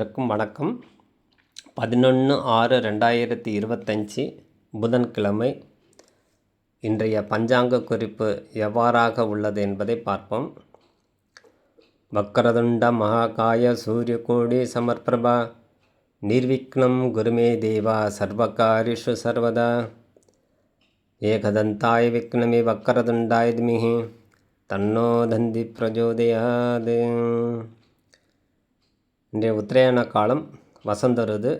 அனைவருக்கும் வணக்கம். பதினொன்று ஆறு ரெண்டாயிரத்தி இருபத்தஞ்சி புதன்கிழமை இன்றைய பஞ்சாங்க குறிப்பு எவ்வாறாக உள்ளது என்பதை பார்ப்போம். வக்கரதுண்ட மகாகாய சூரியகோடி சமர்பிரபா நிர்விக்னம் குருமே தேவா சர்வகாரிஷு சர்வதா ஏகதந்தாய விக்னமே வக்கரதுண்டாய தன்னோதந்தி தன்னோ தந்தி பிரஜோதயாது. இன்றைய உத்தராயண காலம் வசந்த ருது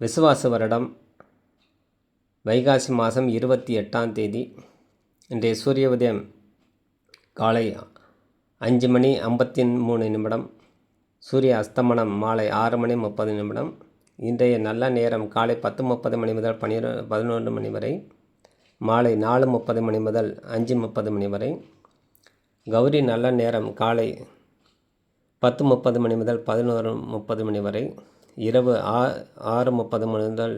விசுவாச வருடம் வைகாசி மாதம் இருபத்தி எட்டாம் தேதி. இன்றைய சூரிய உதயம் காலை அஞ்சு மணி ஐம்பத்தி மூணு நிமிடம் சூரிய அஸ்தமனம் மாலை ஆறு மணி முப்பது நிமிடம். இன்றைய நல்ல நேரம் காலை பத்து முப்பது மணி முதல் பன்னிர பதினொன்று மணி வரை மாலை நாலு முப்பது மணி முதல் அஞ்சு முப்பது மணி வரை. கௌரி நல்ல நேரம் காலை பத்து முப்பது மணி முதல் பதினோரு முப்பது மணி வரை இரவு ஆ ஆறு முப்பது மணி முதல்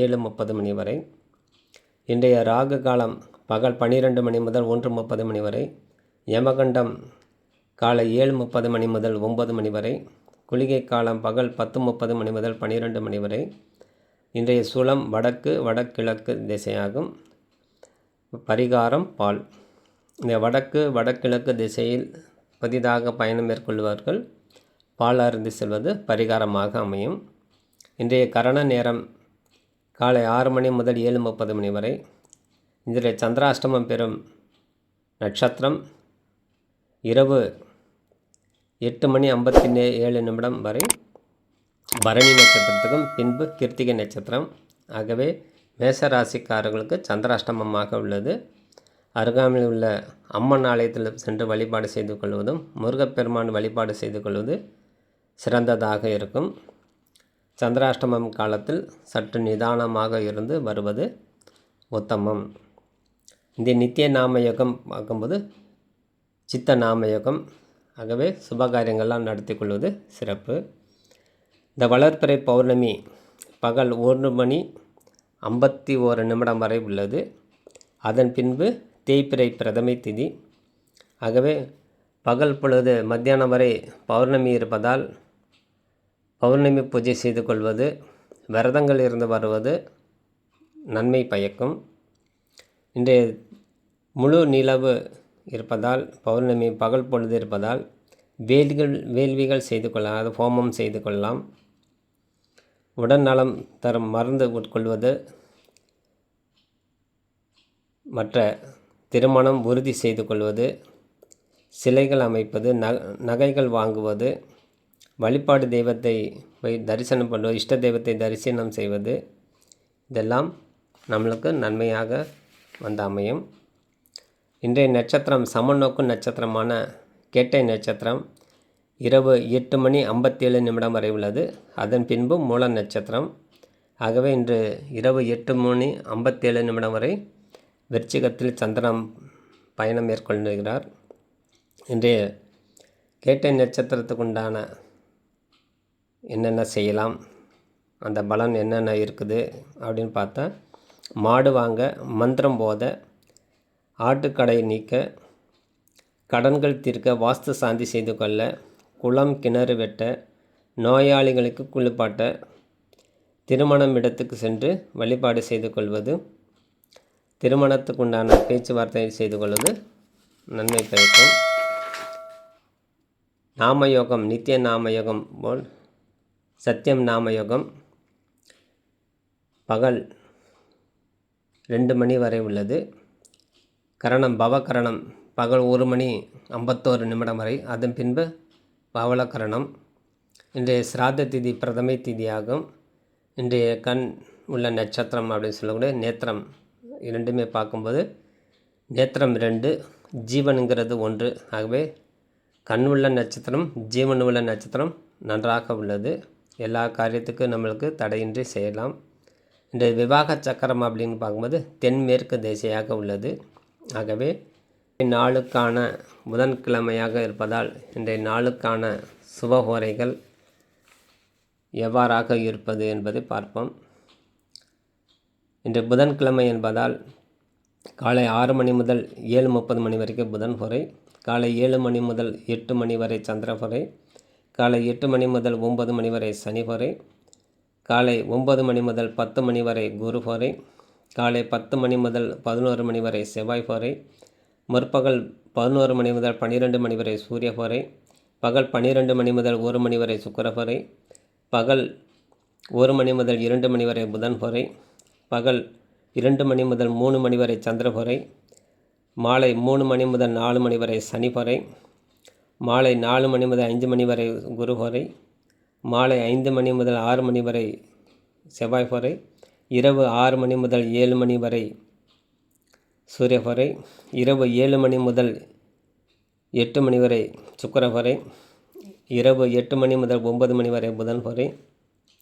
ஏழு முப்பது மணி வரை இன்றைய ராகு காலம் பகல் பன்னிரெண்டு மணி முதல் ஒன்று முப்பது மணி வரை யமகண்டம் காலை ஏழு முப்பது மணி முதல் ஒம்பது மணி வரை குளிகை காலம் பகல் பத்து முப்பது மணி முதல் பன்னிரெண்டு மணி வரை இன்றைய சூலம் வடக்கு வடகிழக்கு திசையாகும். பரிகாரம் பால். இந்த வடக்கு வடகிழக்கு திசையில் புதிதாக பயணம் மேற்கொள்வார்கள். பால் அருந்து செல்வது பரிகாரமாக அமையும். இன்றைய கரண நேரம் காலை ஆறு மணி முதல் ஏழு முப்பது மணி வரை. இன்றைய சந்திராஷ்டமம் பெறும் நட்சத்திரம் இரவு எட்டு மணி ஐம்பத்தி நே ஏழு நிமிடம் வரை. பரணி நட்சத்திரத்துக்கும் பின்பு கிருத்திகை நட்சத்திரம். ஆகவே மேசராசிக்காரர்களுக்கு சந்திராஷ்டமமாக உள்ளது. அருகாமையில் உள்ள அம்மன் ஆலயத்தில் சென்று வழிபாடு செய்து கொள்வதும் முருகப்பெருமான் வழிபாடு செய்து கொள்வது சிறந்ததாக இருக்கும். சந்திராஷ்டமம் காலத்தில் சற்று நிதானமாக இருந்து வருவது உத்தமம். இந்த நித்திய நாம யோகம் பார்க்கும்போது சித்த நாம யோகம் ஆகவே சுபகாரியங்கள்லாம் நடத்தி கொள்வது சிறப்பு. இந்த வளர்ப்பிறை பௌர்ணமி பகல் ஒன்று மணி ஐம்பத்தி ஓரு நிமிடம் வரை உள்ளது. அதன் பின்பு தேய்பிறை பிரதமை திதி. ஆகவே பகல் பொழுது மத்தியானம் வரை பௌர்ணமி இருப்பதால் பௌர்ணமி பூஜை செய்து கொள்வது விரதங்கள் இருந்து வருவது நன்மை பயக்கும். இன்றைய முழு நிலவு இருப்பதால் பௌர்ணமி பகல் பொழுது இருப்பதால் வேல்கள் வேள்விகள் செய்து கொள்ளலாம் அது ஹோமம் செய்து கொள்ளலாம். உடல் நலம் தரும் மருந்து உட்கொள்வது மற்ற திருமணம் உறுதி செய்து கொள்வது சிலைகள் அமைப்பது ந நகைகள் வாங்குவது வழிபாடு தெய்வத்தை போய் தரிசனம் பண்ணுவது இஷ்ட தெய்வத்தை தரிசனம் செய்வது இதெல்லாம் நம்மளுக்கு நன்மையாக வந்து அமையும். இன்றைய நட்சத்திரம் சமநோக்கு நட்சத்திரமான கேட்டை நட்சத்திரம் இரவு எட்டு மணி ஐம்பத்தேழு நிமிடம் வரை உள்ளது. அதன் பின்பு மூல நட்சத்திரம். ஆகவே இன்று இரவு எட்டு மணி ஐம்பத்தேழு நிமிடம் வரை விருச்சிகத்தில் சந்திரன் பயணம் மேற்கொள்கிறார் இன்றைய கேட்டை நட்சத்திரத்துக்கு உண்டான என்னென்ன செய்யலாம் அந்த பலன் என்னென்ன இருக்குது அப்படின்னு பார்த்தா மாடு வாங்க மந்திரம் போத ஆட்டுக்கடை நீக்க கடன்கள் தீர்க்க வாஸ்து சாந்தி செய்து கொள்ள குளம் கிணறு வெட்ட நோயாளிகளுக்கு குளிப்பாட்ட திருமணம் இடத்துக்கு சென்று வழிபாடு செய்து கொள்வது திருமணத்துக்கு உண்டான பேச்சுவார்த்தை செய்து கொள்வது நன்மை பயக்கும். நாமயோகம் நித்திய நாமயோகம் போல் சத்தியம் நாமயோகம் பகல் ரெண்டு மணி வரை உள்ளது. கரணம் பவகரணம் பகல் ஒரு மணி ஐம்பத்தோரு நிமிடம் வரை. அதன் பின்பு பவளக்கரணம் இன்றைய சிராத திதி பிரதமை திதியாகும். இன்றைய கண் உள்ள நட்சத்திரம் அப்படின்னு சொல்லக்கூடிய நேத்திரம். இரண்டுமே பார்க்கும்போது நேத்திரம் ரெண்டு ஜீவனுங்கிறது ஒன்று. ஆகவே கண் உள்ள நட்சத்திரம் ஜீவன் உள்ள நட்சத்திரம் நன்றாக உள்ளது. எல்லா காரியத்துக்கும் நம்மளுக்கு தடையின்றி செய்யலாம். இந்த விவாக சக்கரம் அப்படின்னு பார்க்கும்போது தென்மேற்கு திசையாக உள்ளது. ஆகவே நாளுக்கான புதன்கிழமையாக இருப்பதால் இன்றைய நாளுக்கான சுபஹோரைகள் எவ்வாறாக இருப்பது என்பதை பார்ப்போம். இன்று புதன்கிழமை என்பதால் காலை ஆறு மணி முதல் ஏழு முப்பது மணி வரைக்கும் புதன் ஹோரை காலை ஏழு மணி முதல் எட்டு மணி வரை சந்திர ஹோரை காலை எட்டு மணி முதல் ஒன்பது மணி வரை சனி ஹோரை காலை ஒன்பது மணி முதல் பத்து மணி வரை குரு ஹோரை காலை பத்து மணி முதல் பதினோரு மணி வரை செவ்வாய் ஹோரை முற்பகல் பதினோரு மணி முதல் பன்னிரெண்டு மணி வரை சூரிய ஹோரை பகல் பன்னிரெண்டு மணி முதல் ஒரு மணி வரை சுக்கிர பகல் ஒரு மணி முதல் இரண்டு மணி வரை புதன் ஹோரை பகல் இரண்டு மணி முதல் மூணு மணி வரை சந்திரபுரை மாலை மூணு மணி முதல் நாலு மணி வரை சனிபுரை மாலை நாலு மணி முதல் அஞ்சு மணி வரை குருபுரை மாலை ஐந்து மணி முதல் ஆறு மணி வரை செவ்வாய்புரை இரவு ஆறு மணி முதல் ஏழு மணி வரை சூரியபுரை இரவு ஏழு மணி முதல் எட்டு மணி வரை சுக்கரபுரை இரவு எட்டு மணி முதல் ஒன்பது மணி வரை புதன்புரை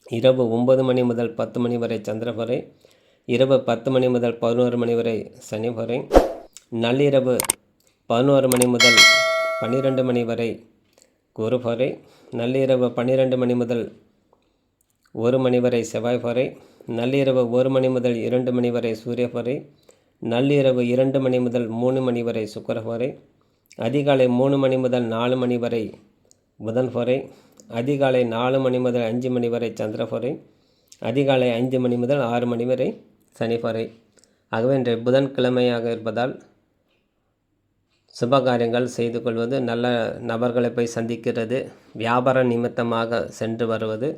இரவு ஒன்பது மணி முதல் பத்து மணி வரை சந்திரபுரை இரவு பத்து மணி முதல் பதினோரு மணி வரை சனி வரை நள்ளிரவு பதினோரு மணி முதல் பன்னிரெண்டு மணி வரை குரு நள்ளிரவு பன்னிரெண்டு மணி முதல் ஒரு மணி வரை செவ்வாய் நள்ளிரவு ஒரு மணி முதல் இரண்டு மணி வரை சூரிய நள்ளிரவு இரண்டு மணி முதல் மூணு மணி வரை சுக்கர அதிகாலை மூணு மணி முதல் நாலு மணி வரை புதன் ஹோரை அதிகாலை நாலு மணி முதல் அஞ்சு மணி வரை சந்திர அதிகாலை அஞ்சு மணி முதல் ஆறு மணி வரை சனி ஆகவே இன்றைய புதன்கிழமையாக இருப்பதால் சுபகாரியங்கள் செய்து கொள்வது நல்ல நபர்களை போய் சந்திக்கிறது வியாபார நிமித்தமாக சென்று வருவது.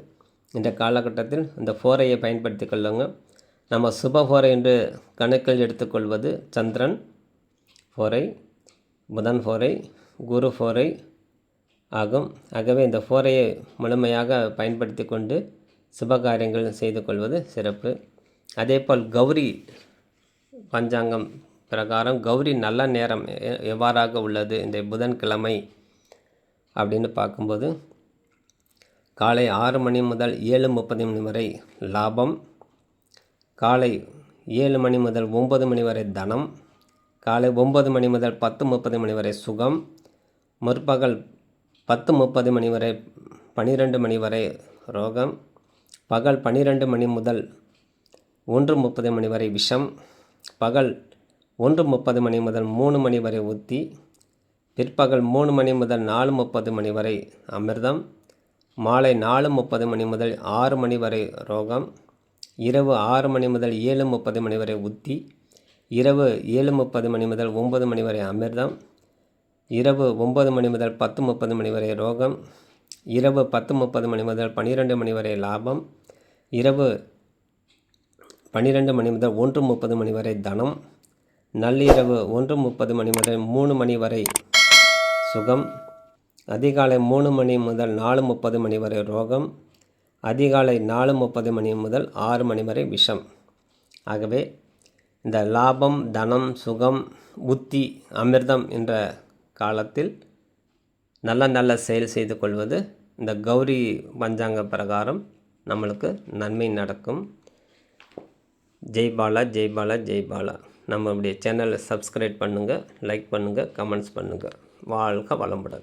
இந்த காலகட்டத்தில் இந்த ஃபோரையை பயன்படுத்தி கொள்ளுங்க. நம்ம சுப ஃபோரை என்று கணக்கில் எடுத்துக்கொள்வது சந்திரன் ஃபோரை புதன் ஃபோரை குரு ஃபோரை ஆகும். ஆகவே இந்த ஃபோரையை முழுமையாக பயன்படுத்தி கொண்டு சுபகாரியங்கள் செய்து கொள்வது சிறப்பு. அதேபோல் கௌரி பஞ்சாங்கம் பிரகாரம் கௌரி நல்ல நேரம் எவ்வாறாக உள்ளது இந்த புதன்கிழமை அப்படின்னு பார்க்கும்போது காலை ஆறு மணி முதல் ஏழு முப்பது மணி வரை லாபம் காலை ஏழு மணி முதல் ஒம்பது மணி வரை தனம் காலை ஒம்பது மணி முதல் பத்து முப்பது மணி வரை சுகம் முற்பகல் பத்து முப்பது மணி வரை பன்னிரெண்டு மணி வரை ரோகம் பகல் பன்னிரெண்டு மணி முதல் ஒன்று முப்பது மணி வரை விஷம் பகல் ஒன்று முப்பது மணி முதல் மூணு மணி வரை உத்தி பிற்பகல் மூணு மணி முதல் நாலு முப்பது மணி வரை அமிர்தம் மாலை நாலு முப்பது மணி முதல் ஆறு மணி வரை ரோகம் இரவு ஆறு மணி முதல் ஏழு முப்பது மணி வரை உத்தி இரவு ஏழு முப்பது மணி முதல் ஒன்பது மணி வரை அமிர்தம் இரவு ஒம்பது மணி முதல் பத்து முப்பது மணி வரை ரோகம் இரவு பத்து முப்பது மணி முதல் பன்னிரெண்டு மணி வரை லாபம் இரவு பன்னிரெண்டு மணி முதல் ஒன்று முப்பது மணி வரை தனம் நள்ளிரவு ஒன்று முப்பது மணி முதல் மூணு மணி வரை சுகம் அதிகாலை மூணு மணி முதல் நாலு முப்பது மணி வரை ரோகம் அதிகாலை நாலு முப்பது மணி முதல் ஆறு மணி வரை விஷம். ஆகவே இந்த லாபம் தனம் சுகம் புத்தி அமிர்தம் என்ற காலத்தில் நல்ல நல்ல செயல் செய்து கொள்வது இந்த கௌரி பஞ்சாங்க பிரகாரம் நம்மளுக்கு நன்மை நடக்கும். ஜெய் பாலா ஜெய் பாலா ஜெய் பாலா. நம்மளுடைய சேனலை சப்ஸ்கிரைப் பண்ணுங்கள் லைக் பண்ணுங்கள் கமெண்ட்ஸ் பண்ணுங்கள் வாழ்க வளமுடன்.